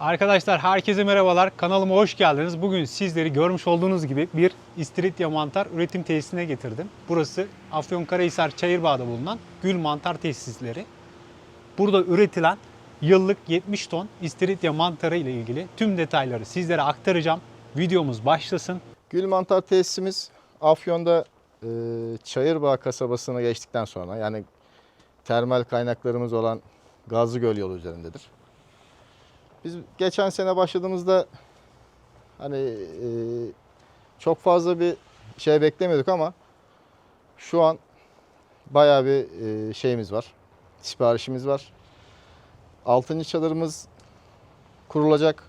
Arkadaşlar herkese merhabalar. Kanalıma hoş geldiniz. Bugün sizleri görmüş olduğunuz gibi bir istiridye mantar üretim tesisine getirdim. Burası Afyonkarahisar Çayırbağ'da bulunan Gül Mantar Tesisleri. Burada üretilen yıllık 70 ton istiridye mantarı ile ilgili tüm detayları sizlere aktaracağım. Videomuz başlasın. Gül mantar tesisimiz Afyon'da e, Çayırbağ kasabasına geçtikten sonra yani termal kaynaklarımız olan Gazlı Göl yolu üzerindedir. Biz geçen sene başladığımızda hani e, çok fazla bir şey beklemiyorduk ama şu an bayağı bir e, şeyimiz var. Siparişimiz var. Altıncı çadırımız kurulacak.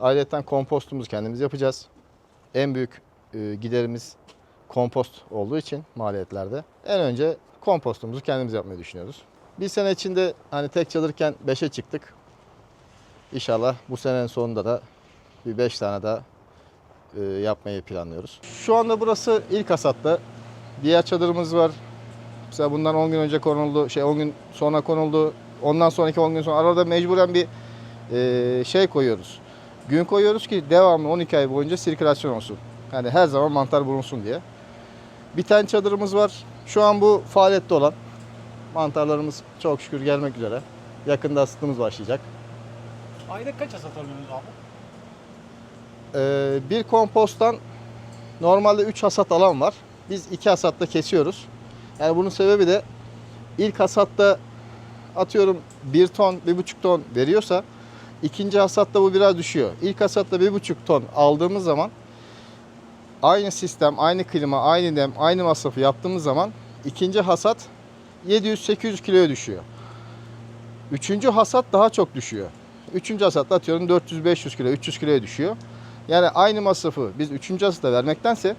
Ayrıca kompostumuzu kendimiz yapacağız en büyük e, giderimiz kompost olduğu için maliyetlerde en önce kompostumuzu kendimiz yapmayı düşünüyoruz. Bir sene içinde hani tek çadırken 5'e çıktık. İnşallah bu senenin sonunda da bir 5 tane daha e, yapmayı planlıyoruz. Şu anda burası ilk hasatta. Diğer çadırımız var. Mesela bundan 10 gün önce konuldu, şey 10 gün sonra konuldu. Ondan sonraki 10 gün sonra arada mecburen bir e, şey koyuyoruz. Gün koyuyoruz ki devamlı 12 ay boyunca sirkülasyon olsun. Yani her zaman mantar bulunsun diye. Bir tane çadırımız var. Şu an bu faaliyette olan. Mantarlarımız çok şükür gelmek üzere. Yakında hasatımız başlayacak. Ayda kaç hasat alıyorsunuz abi? Ee, bir komposttan normalde 3 hasat alan var. Biz 2 hasatta kesiyoruz. Yani bunun sebebi de ilk hasatta atıyorum 1 ton, 1,5 ton veriyorsa ikinci hasatta bu biraz düşüyor. İlk hasatta 1,5 ton aldığımız zaman aynı sistem, aynı klima, aynı nem, aynı masrafı yaptığımız zaman ikinci hasat 700-800 kiloya düşüyor. Üçüncü hasat daha çok düşüyor. Üçüncü hasatta atıyorum 400-500 kilo, 300 kiloya düşüyor. Yani aynı masrafı biz üçüncü hasata vermektense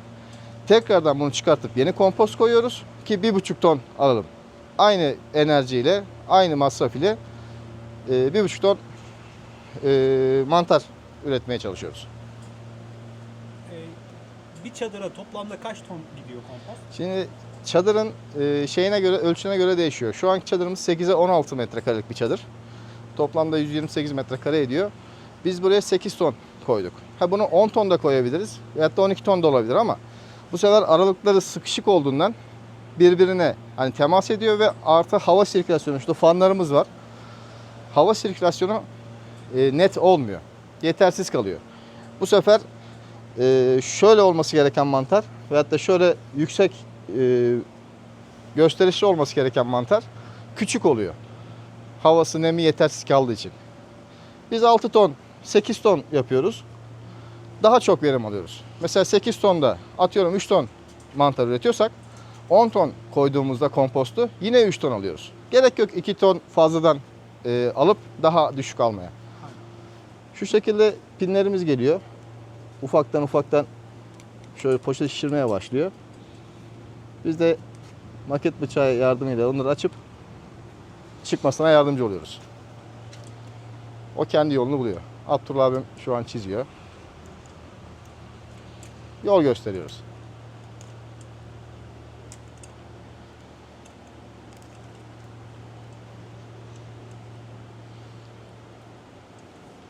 tekrardan bunu çıkartıp yeni kompost koyuyoruz ki bir buçuk ton alalım. Aynı enerjiyle, aynı masraf ile e, bir buçuk ton e, mantar üretmeye çalışıyoruz. Ee, bir çadıra toplamda kaç ton gidiyor kompost? Şimdi çadırın e, şeyine göre, ölçüne göre değişiyor. Şu anki çadırımız 8'e 16 metrekarelik bir çadır. Toplamda 128 metrekare ediyor. Biz buraya 8 ton koyduk. Ha bunu 10 ton da koyabiliriz. Da 12 ton da olabilir ama bu sefer aralıkları sıkışık olduğundan birbirine hani temas ediyor ve artı hava sirkülasyonu. İşte fanlarımız var. Hava sirkülasyonu e, net olmuyor. Yetersiz kalıyor. Bu sefer e, şöyle olması gereken mantar veyahut da şöyle yüksek e, gösterişli olması gereken mantar küçük oluyor. Havası, nemi yetersiz kaldığı için. Biz 6 ton, 8 ton yapıyoruz. Daha çok verim alıyoruz. Mesela 8 tonda atıyorum 3 ton mantar üretiyorsak 10 ton koyduğumuzda kompostu yine 3 ton alıyoruz. Gerek yok 2 ton fazladan e, alıp daha düşük almaya. Şu şekilde pinlerimiz geliyor. Ufaktan ufaktan şöyle poşet şişirmeye başlıyor. Biz de maket bıçağı yardımıyla onları açıp çıkmasına yardımcı oluyoruz. O kendi yolunu buluyor. Abdullah abim şu an çiziyor. Yol gösteriyoruz.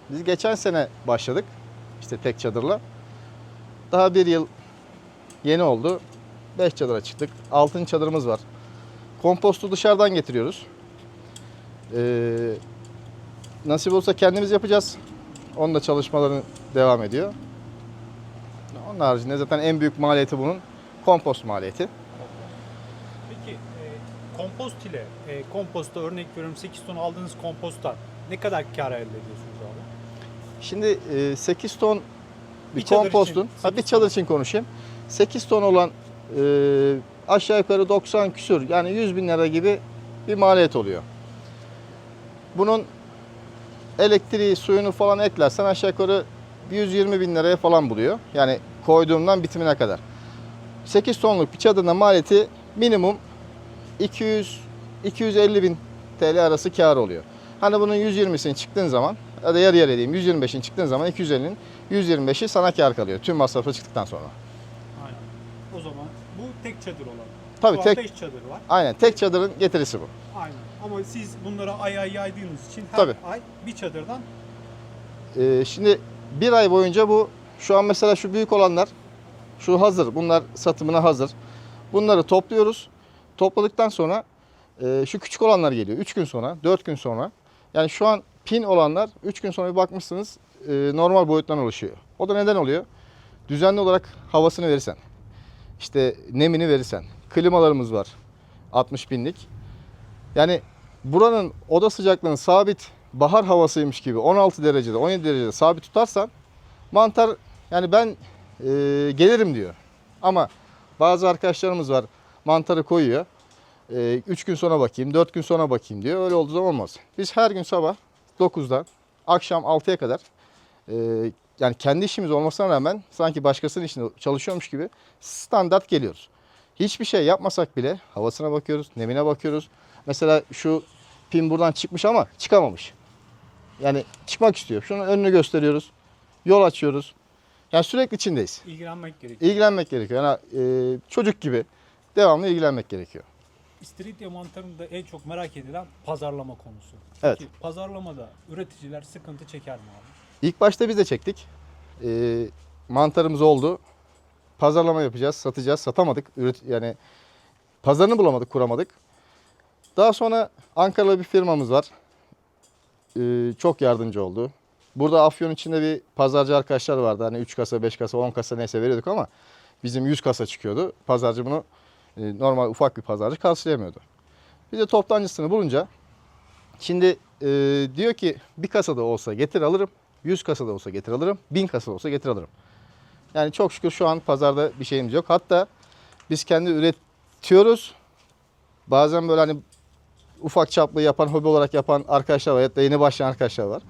Biz geçen sene başladık. işte tek çadırla. Daha bir yıl yeni oldu. 5 çadıra çıktık. Altın çadırımız var. Kompostu dışarıdan getiriyoruz. Ee, nasip olsa kendimiz yapacağız. Onun da çalışmaları devam ediyor. Onun haricinde zaten en büyük maliyeti bunun kompost maliyeti. Peki e, kompost ile e, komposta örnek veriyorum 8 ton aldığınız komposta ne kadar kar elde ediyorsunuz abi? Şimdi e, 8 ton bir, Bir kompostun, için, ha, bir 8 çadır için konuşayım. 8 ton olan e, aşağı yukarı 90 küsür yani 100 bin lira gibi bir maliyet oluyor. Bunun elektriği, suyunu falan eklersen aşağı yukarı 120 bin liraya falan buluyor. Yani koyduğumdan bitimine kadar. 8 tonluk bir çadırın maliyeti minimum 200 250 bin TL arası kar oluyor. Hani bunun 120'sini çıktığın zaman ya da yarı yarıya diyeyim 125'in çıktığın zaman 250'nin 125'i sana kar kalıyor. Tüm masrafı çıktıktan sonra. Aynen. O zaman bu tek çadır olan. Tabii Şu tek çadır var. aynen tek çadırın getirisi bu. Aynen. Ama siz bunlara ay ay yaydığınız için her Tabii. ay bir çadırdan Ee, şimdi bir ay boyunca bu şu an mesela şu büyük olanlar şu hazır. Bunlar satımına hazır. Bunları topluyoruz. Topladıktan sonra e, şu küçük olanlar geliyor. 3 gün sonra, 4 gün sonra. Yani şu an pin olanlar 3 gün sonra bir bakmışsınız e, normal boyuttan oluşuyor. O da neden oluyor? Düzenli olarak havasını verirsen, işte nemini verirsen. Klimalarımız var 60 binlik. Yani buranın oda sıcaklığını sabit bahar havasıymış gibi 16 derecede 17 derecede sabit tutarsan mantar yani ben e, gelirim diyor. Ama bazı arkadaşlarımız var mantarı koyuyor. 3 gün sonra bakayım, 4 gün sonra bakayım diyor. Öyle olduğu zaman olmaz. Biz her gün sabah 9'dan akşam 6'ya kadar e, yani kendi işimiz olmasına rağmen sanki başkasının işinde çalışıyormuş gibi standart geliyoruz. Hiçbir şey yapmasak bile havasına bakıyoruz, nemine bakıyoruz. Mesela şu pin buradan çıkmış ama çıkamamış. Yani çıkmak istiyor. Şunun önünü gösteriyoruz. Yol açıyoruz. Yani sürekli içindeyiz. İlgilenmek gerekiyor. İlgilenmek gerekiyor. Yani e, çocuk gibi devamlı ilgilenmek gerekiyor. İstiridye mantarında en çok merak edilen pazarlama konusu. Evet. Peki pazarlamada üreticiler sıkıntı çeker mi abi? İlk başta biz de çektik. E, mantarımız oldu. Pazarlama yapacağız, satacağız. Satamadık. Üret yani pazarını bulamadık, kuramadık. Daha sonra Ankara'da bir firmamız var. E, çok yardımcı oldu. Burada Afyon içinde bir pazarcı arkadaşlar vardı. Hani 3 kasa, 5 kasa, 10 kasa neyse veriyorduk ama bizim 100 kasa çıkıyordu. Pazarcı bunu e, normal ufak bir pazarcı karşılayamıyordu. Biz de toptancısını bulunca şimdi e, diyor ki bir kasada olsa getir alırım. 100 kasada olsa getir alırım. 1000 kasada olsa getir alırım. Yani çok şükür şu an pazarda bir şeyimiz yok. Hatta biz kendi üretiyoruz. Bazen böyle hani ufak çaplı yapan, hobi olarak yapan arkadaşlar var. Ya da yeni başlayan arkadaşlar var.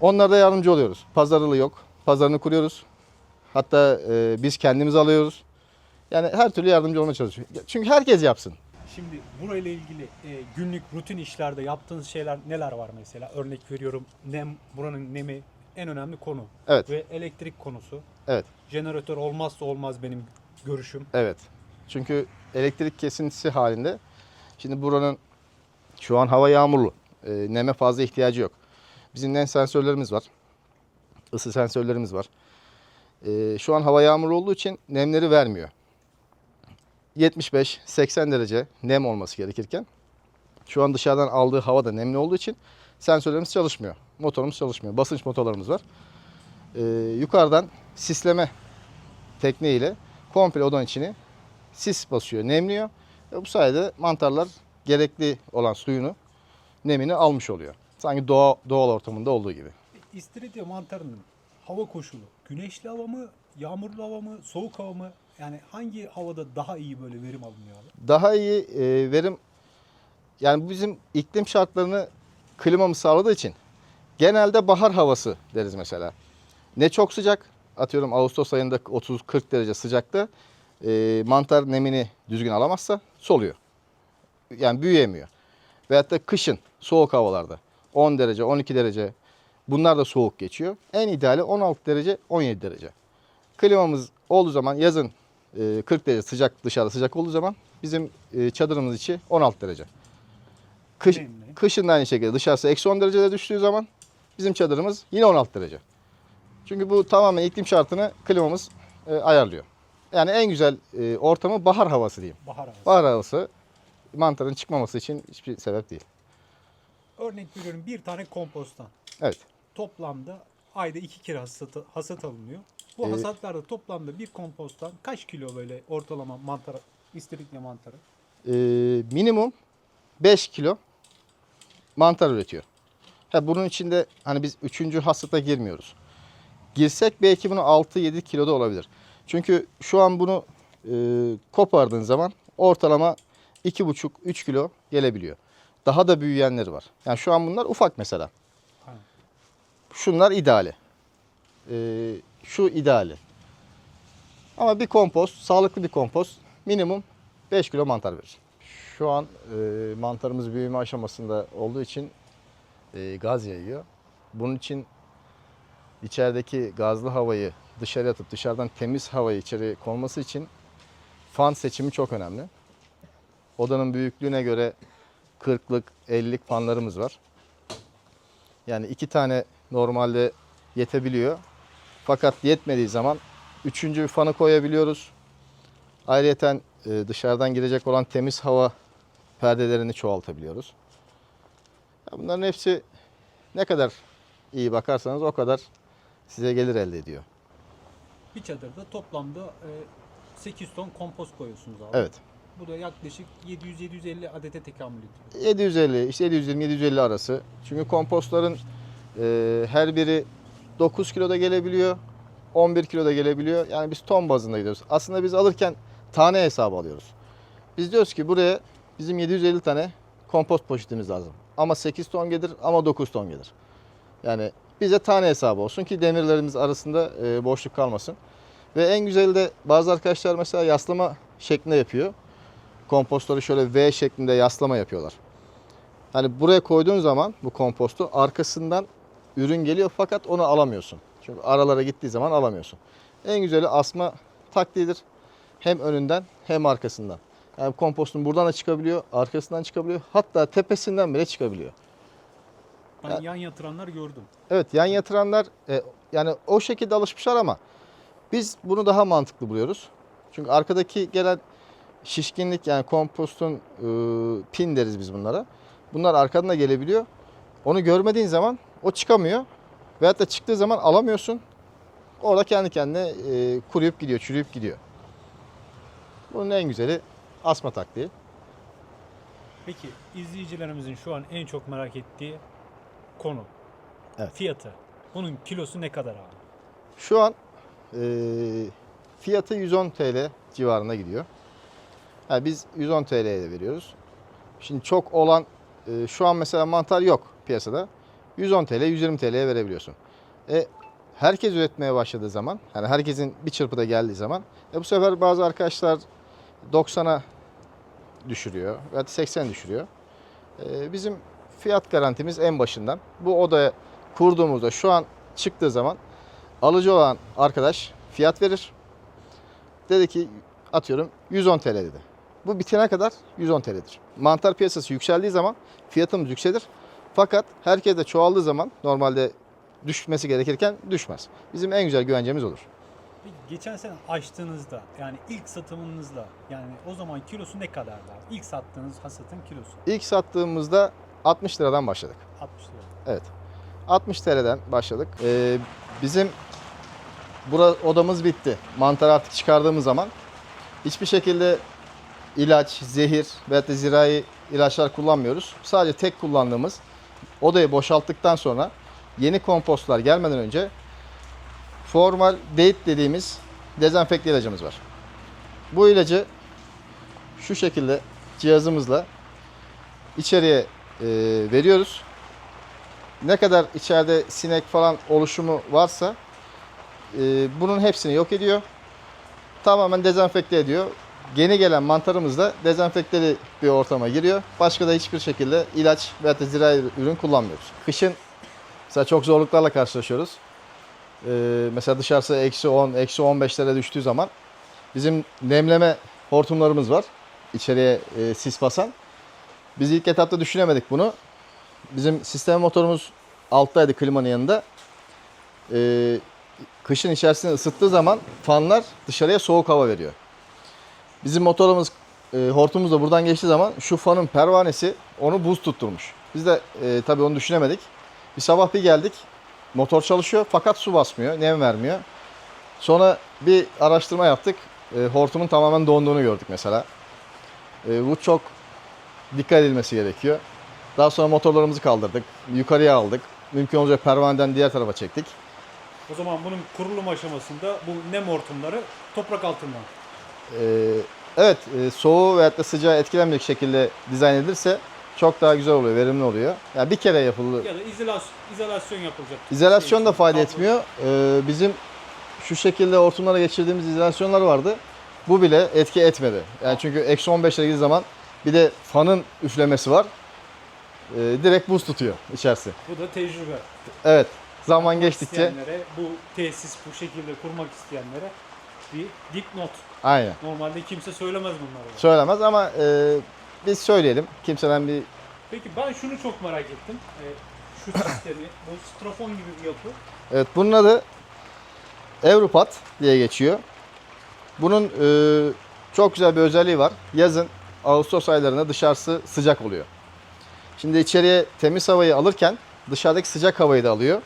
Onlara da yardımcı oluyoruz. Pazarlığı yok. Pazarını kuruyoruz. Hatta e, biz kendimiz alıyoruz. Yani her türlü yardımcı olmaya çalışıyoruz. Çünkü herkes yapsın. Şimdi burayla ilgili e, günlük rutin işlerde yaptığınız şeyler neler var mesela? Örnek veriyorum nem, buranın nemi en önemli konu. Evet. Ve elektrik konusu. Evet. Jeneratör olmazsa olmaz benim görüşüm. Evet. Çünkü elektrik kesintisi halinde şimdi buranın şu an hava yağmurlu. E, neme fazla ihtiyacı yok. Bizim nem sensörlerimiz var. Isı sensörlerimiz var. E, şu an hava yağmurlu olduğu için nemleri vermiyor. 75-80 derece nem olması gerekirken şu an dışarıdan aldığı hava da nemli olduğu için sensörlerimiz çalışmıyor. Motorumuz çalışmıyor. Basınç motorlarımız var. E, yukarıdan sisleme tekniğiyle komple odanın içini sis basıyor, nemliyor. Ve bu sayede mantarlar gerekli olan suyunu, nemini almış oluyor. Sanki doğa, doğal ortamında olduğu gibi. İstiridye mantarının hava koşulu güneşli hava mı, yağmurlu hava mı, soğuk hava mı? Yani hangi havada daha iyi böyle verim alınıyor abi? Daha iyi e, verim, yani bu bizim iklim şartlarını klimamız sağladığı için genelde bahar havası deriz mesela. Ne çok sıcak, atıyorum Ağustos ayında 30-40 derece sıcakta e, mantar nemini düzgün alamazsa soluyor. Yani büyüyemiyor. Veyahut da kışın soğuk havalarda 10 derece, 12 derece bunlar da soğuk geçiyor. En ideali 16 derece, 17 derece. Klimamız olduğu zaman yazın e, 40 derece sıcak dışarıda sıcak olduğu zaman bizim e, çadırımız içi 16 derece. Kış, kışın da aynı şekilde dışarısı eksi 10 derecede düştüğü zaman bizim çadırımız yine 16 derece. Çünkü bu tamamen iklim şartını klimamız e, ayarlıyor. Yani en güzel e, ortamı bahar havası diyeyim. Bahar havası. Bahar havası mantarın çıkmaması için hiçbir sebep değil. Örnek veriyorum bir tane komposttan. Evet. Toplamda ayda iki kere hasat, hasat alınıyor. Bu Ee, hasatlarda toplamda bir komposttan kaç kilo böyle ortalama mantar, istiridye mantarı? E, minimum 5 kilo mantar üretiyor. Ha, bunun içinde hani biz 3. hasata girmiyoruz. Girsek belki bunu 6-7 kiloda olabilir. Çünkü şu an bunu e, kopardığın zaman ortalama 2,5-3 kilo gelebiliyor. Daha da büyüyenleri var. Yani şu an bunlar ufak mesela. Şunlar ideali. Ee, şu ideali. Ama bir kompost, sağlıklı bir kompost minimum 5 kilo mantar verir. Şu an e, mantarımız büyüme aşamasında olduğu için e, gaz yayıyor. Bunun için içerideki gazlı havayı dışarı atıp dışarıdan temiz havayı içeri konması için fan seçimi çok önemli. Odanın büyüklüğüne göre 40'lık 50'lik fanlarımız var. Yani iki tane normalde yetebiliyor. Fakat yetmediği zaman üçüncü bir fanı koyabiliyoruz. Ayrıyeten e, dışarıdan girecek olan temiz hava perdelerini çoğaltabiliyoruz. Bunların hepsi ne kadar iyi bakarsanız o kadar size gelir elde ediyor. Bir çadırda toplamda e, 8 ton kompost koyuyorsunuz abi. Evet. Bu da yaklaşık 700-750 adete tekamül ediyor. 750 işte 720-750 arası. Çünkü kompostların e, her biri 9 kiloda gelebiliyor. 11 kiloda gelebiliyor. Yani biz ton bazında gidiyoruz. Aslında biz alırken tane hesabı alıyoruz. Biz diyoruz ki buraya bizim 750 tane kompost poşetimiz lazım. Ama 8 ton gelir ama 9 ton gelir. Yani bize tane hesabı olsun ki demirlerimiz arasında e, boşluk kalmasın. Ve en güzeli de bazı arkadaşlar mesela yaslama şeklinde yapıyor. Kompostları şöyle V şeklinde yaslama yapıyorlar. Hani buraya koyduğun zaman bu kompostu arkasından ürün geliyor fakat onu alamıyorsun. Çünkü aralara gittiği zaman alamıyorsun. En güzeli asma taktiğidir. Hem önünden hem arkasından. Yani kompostun buradan da çıkabiliyor, arkasından çıkabiliyor. Hatta tepesinden bile çıkabiliyor. Ben Ya- yan yatıranlar gördüm. Evet yan yatıranlar e, yani o şekilde alışmışlar ama biz bunu daha mantıklı buluyoruz. Çünkü arkadaki gelen şişkinlik yani kompostun e, pin deriz biz bunlara. Bunlar arkadan da gelebiliyor. Onu görmediğin zaman o çıkamıyor. Veyahut da çıktığı zaman alamıyorsun. Orada kendi kendine e, kuruyup gidiyor, çürüyüp gidiyor. Bunun en güzeli asma taktiği. Peki izleyicilerimizin şu an en çok merak ettiği konu. Evet. Fiyatı. Bunun kilosu ne kadar abi? Şu an e, fiyatı 110 TL civarında gidiyor. Yani biz 110 TL'ye de veriyoruz. Şimdi çok olan e, şu an mesela mantar yok piyasada. 110 TL, 120 TL'ye verebiliyorsun. E, herkes üretmeye başladığı zaman, yani herkesin bir çırpıda geldiği zaman, e, bu sefer bazı arkadaşlar 90'a düşürüyor veya 80 düşürüyor. E, bizim fiyat garantimiz en başından. Bu odaya kurduğumuzda şu an çıktığı zaman alıcı olan arkadaş fiyat verir. Dedi ki atıyorum 110 TL dedi. Bu bitene kadar 110 TL'dir. Mantar piyasası yükseldiği zaman fiyatımız yükselir. Fakat herkes de çoğaldığı zaman normalde düşmesi gerekirken düşmez. Bizim en güzel güvencemiz olur. Geçen sene açtığınızda yani ilk satımınızla yani o zaman kilosu ne kadardı? İlk sattığınız hasatın kilosu İlk sattığımızda 60 liradan başladık. 60 lira. Evet. 60 TL'den başladık. Ee, bizim bura odamız bitti. Mantarı artık çıkardığımız zaman hiçbir şekilde ilaç, zehir veyahut da zirai ilaçlar kullanmıyoruz. Sadece tek kullandığımız odayı boşalttıktan sonra yeni kompostlar gelmeden önce formal date dediğimiz dezenfekte ilacımız var. Bu ilacı şu şekilde cihazımızla içeriye e, veriyoruz ne kadar içeride sinek falan oluşumu varsa e, bunun hepsini yok ediyor. Tamamen dezenfekte ediyor. Yeni gelen mantarımız da dezenfekteli bir ortama giriyor. Başka da hiçbir şekilde ilaç veya da zirai ürün kullanmıyoruz. Kışın mesela çok zorluklarla karşılaşıyoruz. E, mesela dışarısı eksi 10, eksi 15'lere düştüğü zaman bizim nemleme hortumlarımız var. İçeriye e, sis basan. Biz ilk etapta düşünemedik bunu. Bizim sistem motorumuz alttaydı klimanın yanında. Ee, kışın içerisinde ısıttığı zaman fanlar dışarıya soğuk hava veriyor. Bizim motorumuz e, hortumumuz da buradan geçtiği zaman şu fanın pervanesi onu buz tutturmuş. Biz de e, tabii onu düşünemedik. Bir sabah bir geldik. Motor çalışıyor fakat su basmıyor, nem vermiyor. Sonra bir araştırma yaptık. E, hortumun tamamen donduğunu gördük mesela. E, bu çok dikkat edilmesi gerekiyor. Daha sonra motorlarımızı kaldırdık. Yukarıya aldık. Mümkün olunca pervaneden diğer tarafa çektik. O zaman bunun kurulum aşamasında bu nem hortumları toprak altından. Ee, evet, e, soğuğu veyahut da sıcağı etkilemeyecek şekilde dizayn edilirse çok daha güzel oluyor, verimli oluyor. Yani bir kere yapıldı. Ya da izolasyon, izolasyon yapılacak. İzolasyon da Şey, fayda kablo- etmiyor. Ee, bizim şu şekilde hortumlara geçirdiğimiz izolasyonlar vardı. Bu bile etki etmedi. Yani çünkü eksi 15'e girdiği zaman bir de fanın üflemesi var. Ee, direkt buz tutuyor içerisi. Bu da tecrübe. Evet, zaman Kurmak geçtikçe bu tesis bu şekilde kurmak isteyenlere bir dipnot. aynen. Normalde kimse söylemez bunları. Söylemez ama e, biz söyleyelim. Kimseden bir Peki ben şunu çok merak ettim. Ee, şu sistemi, bu strafon gibi bir yapı. Evet bunun adı Europat diye geçiyor. Bunun e, çok güzel bir özelliği var. Yazın Ağustos aylarında dışarısı sıcak oluyor. Şimdi içeriye temiz havayı alırken dışarıdaki sıcak havayı da alıyor.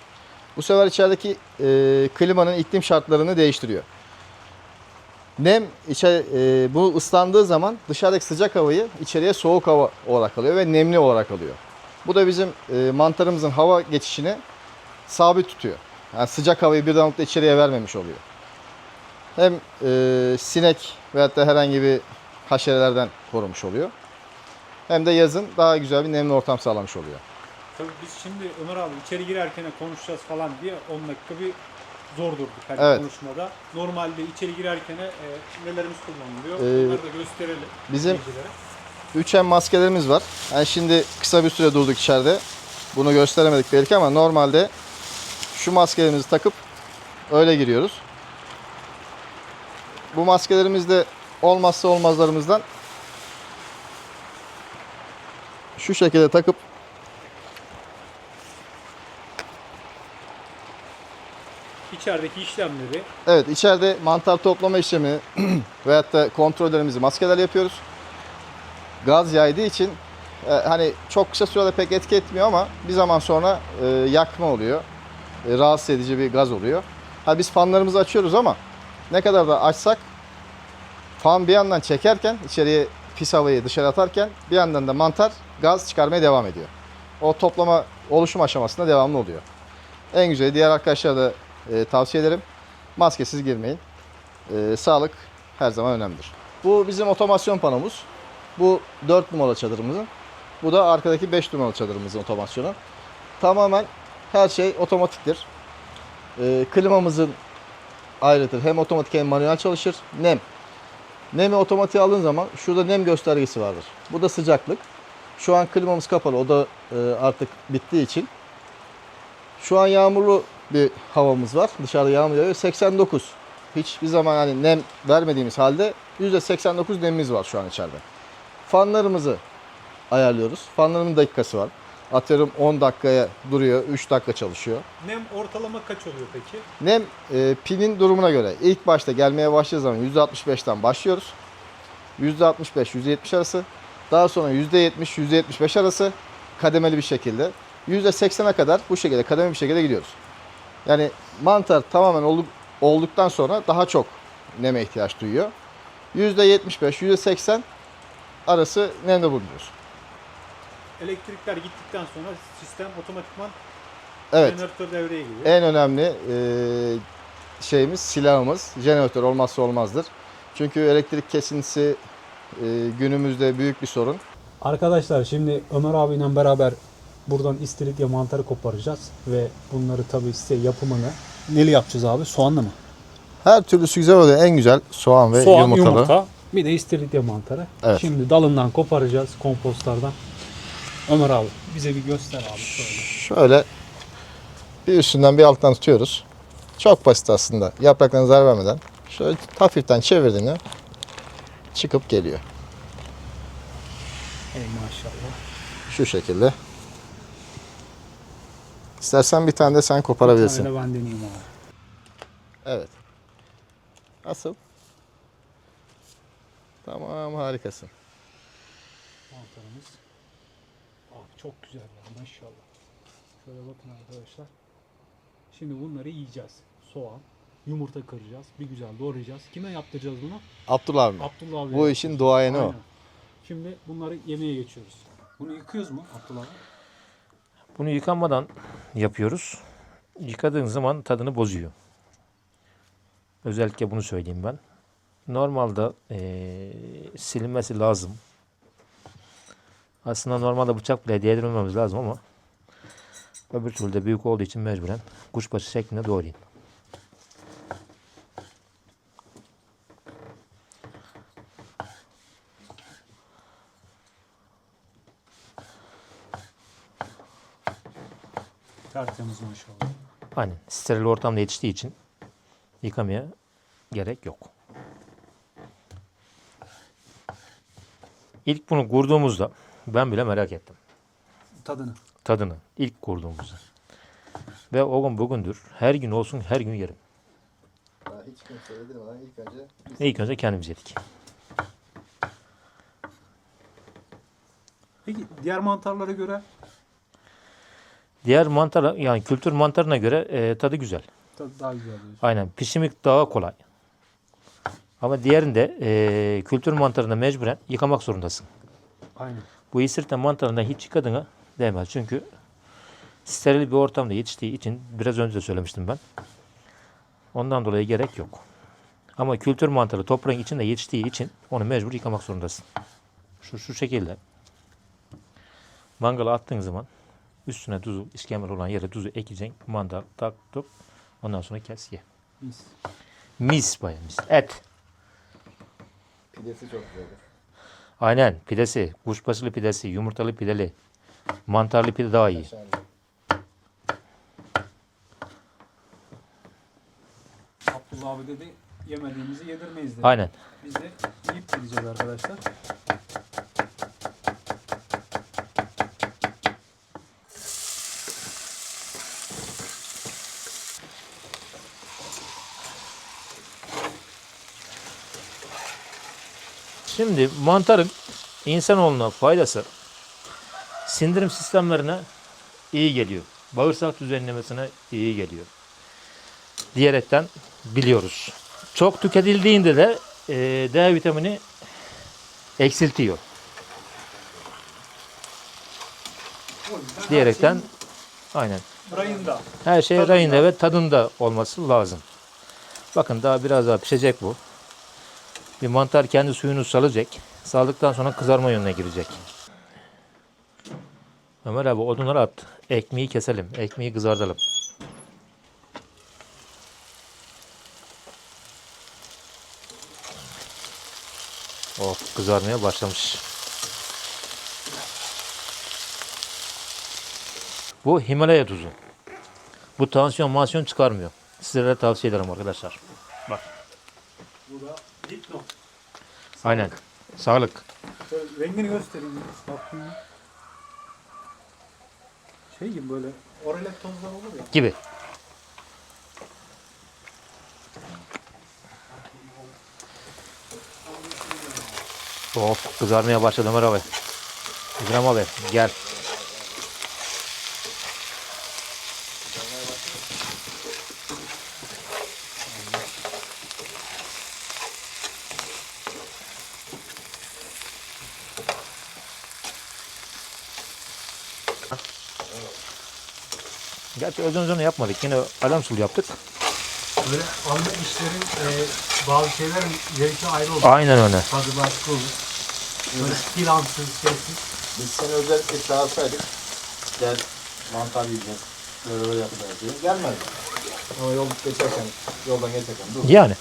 Bu sefer içerideki e, klimanın iklim şartlarını değiştiriyor. Nem içe, e, bu ıslandığı zaman dışarıdaki sıcak havayı içeriye soğuk hava olarak alıyor ve nemli olarak alıyor. Bu da bizim e, mantarımızın hava geçişini sabit tutuyor. Yani sıcak havayı birden alıp içeriye vermemiş oluyor. Hem e, sinek veyahut da herhangi bir haşerelerden korumuş oluyor. Hem de yazın daha güzel bir nemli ortam sağlamış oluyor. Tabii biz şimdi Ömer abi içeri girerken konuşacağız falan diye 10 dakika bir zor durduk hani Evet. konuşmada. Normalde içeri girerken e, nelerimiz kullanılıyor? Ee, Onları da gösterelim. bizim- izleyicilere. 3M maskelerimiz var. Yani şimdi kısa bir süre durduk içeride. Bunu gösteremedik belki ama normalde şu maskelerimizi takıp öyle giriyoruz. Bu maskelerimiz de olmazsa olmazlarımızdan şu şekilde takıp içerideki işlemleri Evet içeride mantar toplama işlemi veyahut da kontrollerimizi maskeler yapıyoruz. Gaz yaydığı için e, hani çok kısa sürede pek etki etmiyor ama bir zaman sonra e, yakma oluyor. E, rahatsız edici bir gaz oluyor. Ha biz fanlarımızı açıyoruz ama ne kadar da açsak fan bir yandan çekerken içeriye pis havayı dışarı atarken bir yandan da mantar gaz çıkarmaya devam ediyor. O toplama oluşum aşamasında devamlı oluyor. En güzeli diğer arkadaşlara da e, tavsiye ederim. Maskesiz girmeyin. Ee, sağlık her zaman önemlidir. Bu bizim otomasyon panomuz. Bu 4 numaralı çadırımızın. Bu da arkadaki 5 numaralı çadırımızın otomasyonu. Tamamen her şey otomatiktir. Ee, klimamızın ayrıdır. Hem otomatik hem manuel çalışır. Nem. Nemi otomatiğe aldığın zaman şurada nem göstergesi vardır. Bu da sıcaklık. Şu an klimamız kapalı. O da e, artık bittiği için. Şu an yağmurlu bir havamız var. Dışarıda yağmur yağıyor. 89. Hiçbir zaman hani nem vermediğimiz halde %89 nemimiz var şu an içeride. Fanlarımızı ayarlıyoruz. Fanların dakikası var. Atıyorum 10 dakikaya duruyor, 3 dakika çalışıyor. nem ortalama kaç oluyor peki? Nem e, pilin durumuna göre ilk başta gelmeye başladığı zaman %65'ten başlıyoruz. %65-%70 arası. Daha sonra %70-%75 arası kademeli bir şekilde. %80'e kadar bu şekilde kademeli bir şekilde gidiyoruz. Yani mantar tamamen olduk, olduktan sonra daha çok neme ihtiyaç duyuyor. %75-%80 arası nemde bulunuyoruz. Elektrikler gittikten sonra sistem otomatikman Evet. jeneratör devreye giriyor. En önemli e, şeyimiz silahımız jeneratör olmazsa olmazdır. Çünkü elektrik kesintisi e, günümüzde büyük bir sorun. Arkadaşlar şimdi Ömer abiyle beraber buradan istiridye mantarı koparacağız ve bunları tabii size yapımını neli yapacağız abi? Soğanlı mı? Her türlüsü güzel oluyor. En güzel soğan ve Soğan, yumurtalı. yumurta, bir de istiridye mantarı. Evet. Şimdi dalından koparacağız kompostlardan. Ömer abi bize bir göster abi şöyle. Şöyle bir üstünden bir alttan tutuyoruz. Çok basit aslında. Yapraklarına zarar vermeden. Şöyle hafiften çevirdiğinde çıkıp geliyor. Ey maşallah. Şu şekilde. İstersen bir tane de sen Bir koparabilirsin. tane de ben deneyeyim abi. Evet. Nasıl? Tamam harikasın. Mantarımız. Abi çok güzel ya maşallah. Şöyle bakın arkadaşlar. Şimdi bunları yiyeceğiz. Soğan, yumurta kıracağız. Bir güzel doğrayacağız. Kime yaptıracağız bunu? Abdullah abi. Abdullah abi. Bu işin duayeni o. Şimdi bunları yemeye geçiyoruz. Bunu yıkıyoruz mu Abdullah abi? Bunu yıkanmadan yapıyoruz. Yıkadığın zaman tadını bozuyor. Özellikle bunu söyleyeyim ben. Normalde eee, silinmesi lazım. Aslında normalde bıçak bile değdirmememiz lazım ama öbür türlü de büyük olduğu için mecburen kuşbaşı şeklinde Tertemiz maşallah. Aynen. Steril ortamda yetiştiği için yıkamaya gerek yok. İlk bunu kurduğumuzda ben bile merak ettim. Tadını. tadını ilk kurduğumuzu. Ve o gün bugündür. Her gün olsun her gün yerim. Daha hiç kimse yedirmeden ilk önce İlk önce kendimiz yedik. Peki diğer mantarlara göre Diğer mantar yani kültür mantarına göre e, tadı güzel. tadı daha güzel diyorsun. Aynen pişimi daha kolay. Ama diğerinde e, kültür mantarında mecburen yıkamak zorundasın. Aynen. Bu isirten mantarında hiç yıkadığına değmez. Çünkü steril bir ortamda yetiştiği için biraz önce de söylemiştim ben. Ondan dolayı gerek yok. Ama kültür mantarı toprağın içinde yetiştiği için onu mecbur yıkamak zorundasın. Şu, şu şekilde. Mangala attığın zaman üstüne tuzu, iskemle olan yere tuzu ekeceksin. Mandal tak tuk. Ondan sonra kes ye. Mis. Mis baya mis. Et. pidesi çok güzeldir. Aynen pidesi, kuşbaşılı pidesi, yumurtalı pideli, mantarlı pide daha iyi. Abdullah abi dedi yemediğimizi yedirmeyiz dedi. Aynen. Biz de yiyip gideceğiz arkadaşlar. Şimdi mantarın insanoğluna faydası sindirim sistemlerine iyi geliyor. Bağırsak düzenlemesine iyi geliyor. Diyerekten biliyoruz. Çok tüketildiğinde de e, D vitamini eksiltiyor. Diyerekten aynen. rayında. Her şey Tadında. rayında ve tadında olması lazım. Bakın daha biraz daha pişecek bu. Bir mantar kendi suyunu salacak. Saldıktan sonra kızarma yönüne girecek. Ömer abi odunları at. Ekmeği keselim. Ekmeği kızartalım. Oh kızarmaya başlamış. Bu Himalaya tuzu. Bu tansiyon mansiyon çıkarmıyor. Sizlere tavsiye ederim arkadaşlar. Bak. Bu da dipnot. Aynen. Sağlık. Şöyle rengini göstereyim. Bakayım. Şey gibi böyle oralet tozlar olur ya. Gibi. Of kızarmaya başladı Ömer abi. İbrahim abi gel. Gerçi özün özünü yapmadık. Yine alarm sul yaptık. Böyle anlık işlerin e, bazı şeylerin zevki ayrı olur. Aynen öyle. Tadı başka olur. Böyle plansız, şeysiz. Biz seni özellikle çağırsaydık gel mantar yiyeceğiz. Böyle böyle yapacağız diye. Gelmedi. Ama yol geçerken, yoldan geçerken dur. Yani.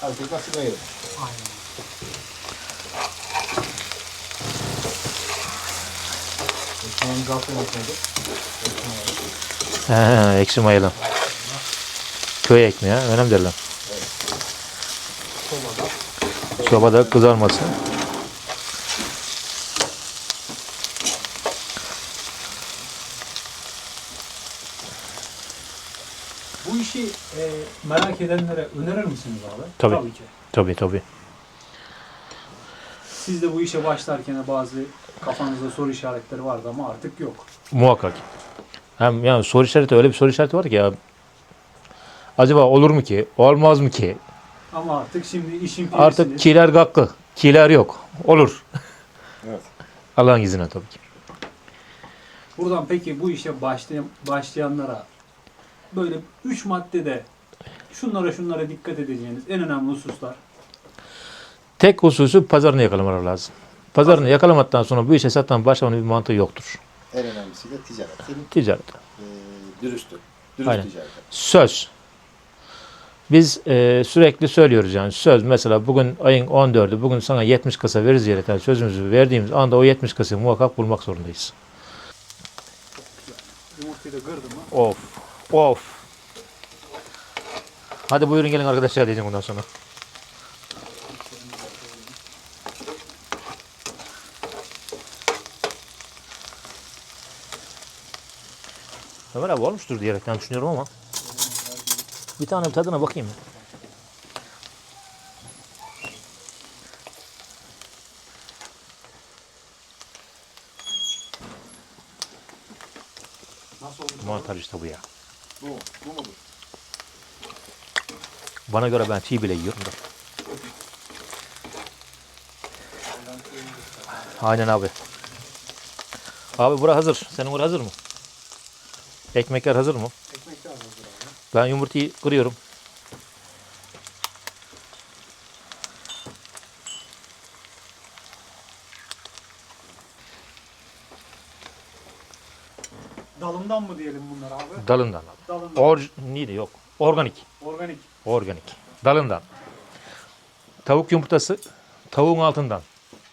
Herkes nasibine gelir. Aynen. Ekmeğin gaflen ekmeği. He, ekşi mayalı. Köy ekmeği ha, önemli derler. Sobada kızarması. Bu işi e, merak edenlere önerir misiniz abi? Tabii. ki. Tabii tabii. Siz de bu işe başlarken bazı kafanızda soru işaretleri vardı ama artık yok. Muhakkak. Hem yani soru işareti öyle bir soru işareti var ki ya. Acaba olur mu ki? Olmaz mı ki? Ama artık şimdi işin Artık piresiniz. kiler gakkı. Kiler yok. Olur. Evet. Allah'ın izniyle tabii ki. Buradan peki bu işe başlayan, başlayanlara böyle üç maddede şunlara şunlara dikkat edeceğiniz en önemli hususlar. Tek hususu pazarını yakalamaları lazım. Pazarını yakalamadıktan sonra bu işe zaten başlamanın bir mantığı yoktur. En önemlisi de ticaretin Ticaret. e, dürüstlüğü. Dürüst Aynen. ticaret. Söz. Biz e, sürekli söylüyoruz yani söz mesela bugün ayın 14'ü bugün sana 70 kasa veririz diyerekten sözümüzü verdiğimiz anda o 70 kasayı muhakkak bulmak zorundayız. Yumurtayı da kırdım mı? Of. Of. Hadi buyurun gelin arkadaşlar diyeceğim bundan sonra. Ömer abi olmuştur diyerekten düşünüyorum ama. Bir tane tadına bakayım. Nasıl oldu? Mantar işte bu ya. Bu, bu mudur? Bana göre ben çiğ bile yiyorum da. Aynen abi. Abi bura hazır. Senin bura hazır mı? Ekmekler hazır mı? Ekmekler hazır abi. Ben yumurtayı kırıyorum. Dalından mı diyelim bunlar abi? Dalından abi. Dalından. Or neydi yok. Organik. Organik. Organik. Dalından. Tavuk yumurtası tavuğun altından.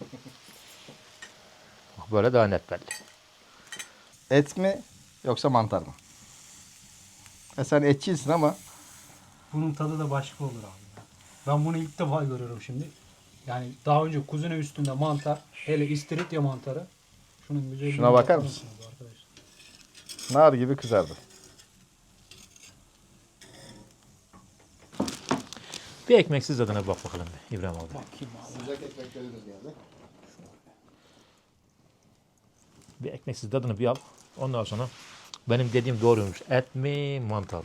Bak Böyle daha net belli. Et mi yoksa mantar mı? E sen etçisin ama Bunun tadı da başka olur abi. ya. Ben bunu ilk defa görüyorum şimdi. Yani daha önce kuzine üstünde mantar, hele istiridye mantarı. Şunun güzelliğine Şuna bakar mısınız Arkadaşlar? nar gibi kızardı. Bir ekmeksiz tadına bir bak bakalım bir İbrahim abi. Bakayım abi. Sıcak ekmeklerimiz geldi. Bir ekmeksiz tadını bir al. Ondan sonra benim dediğim doğruymuş. Et mi mantar mı?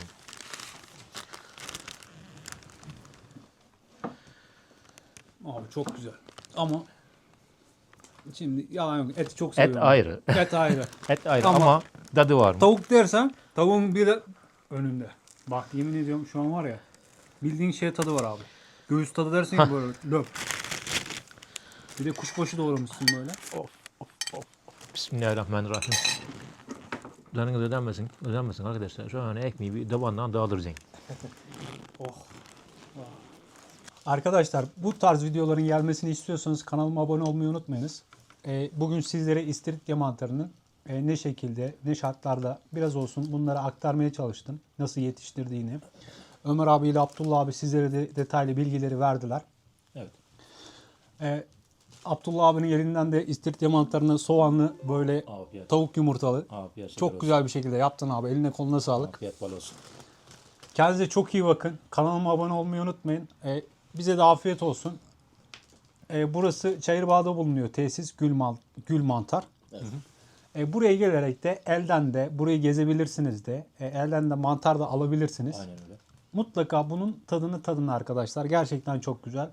Abi çok güzel. Ama şimdi yalan yok. Eti çok Et seviyorum. ayrı. Et ayrı. Et ayrı Ama- ama, tadı var mı? Tavuk dersen tavuğun biri önünde. Bak yemin ediyorum şu an var ya bildiğin şey tadı var abi. Göğüs tadı dersin ya böyle löp. Bir de kuşbaşı doğramışsın böyle. Bismillahirrahmanirrahim. Canınız ödenmesin, ödenmesin arkadaşlar. Şu an ekmeği bir tabandan dağıtıracaksın. Arkadaşlar bu tarz videoların gelmesini istiyorsanız kanalıma abone olmayı unutmayınız. Ee, bugün sizlere istiridye mantarının e, ne şekilde, ne şartlarda biraz olsun bunları aktarmaya çalıştım. Nasıl yetiştirdiğini. Ömer abi ile Abdullah abi sizlere de detaylı bilgileri verdiler. Evet. Ee, Abdullah abinin elinden de istiridye mantarını soğanlı böyle Afiyet. tavuk yumurtalı. Afiyet. Çok güzel bir şekilde yaptın abi. Eline koluna sağlık. Afiyet bal olsun. Kendinize çok iyi bakın. Kanalıma abone olmayı unutmayın. Ee, bize de afiyet olsun. Ee, burası Çayırbağ'da bulunuyor tesis Gül, Man- Gül Mantar. Ee, buraya gelerek de elden de burayı gezebilirsiniz de. e, elden de mantar da alabilirsiniz. Aynen öyle. Mutlaka bunun tadını tadın arkadaşlar. Gerçekten çok güzel.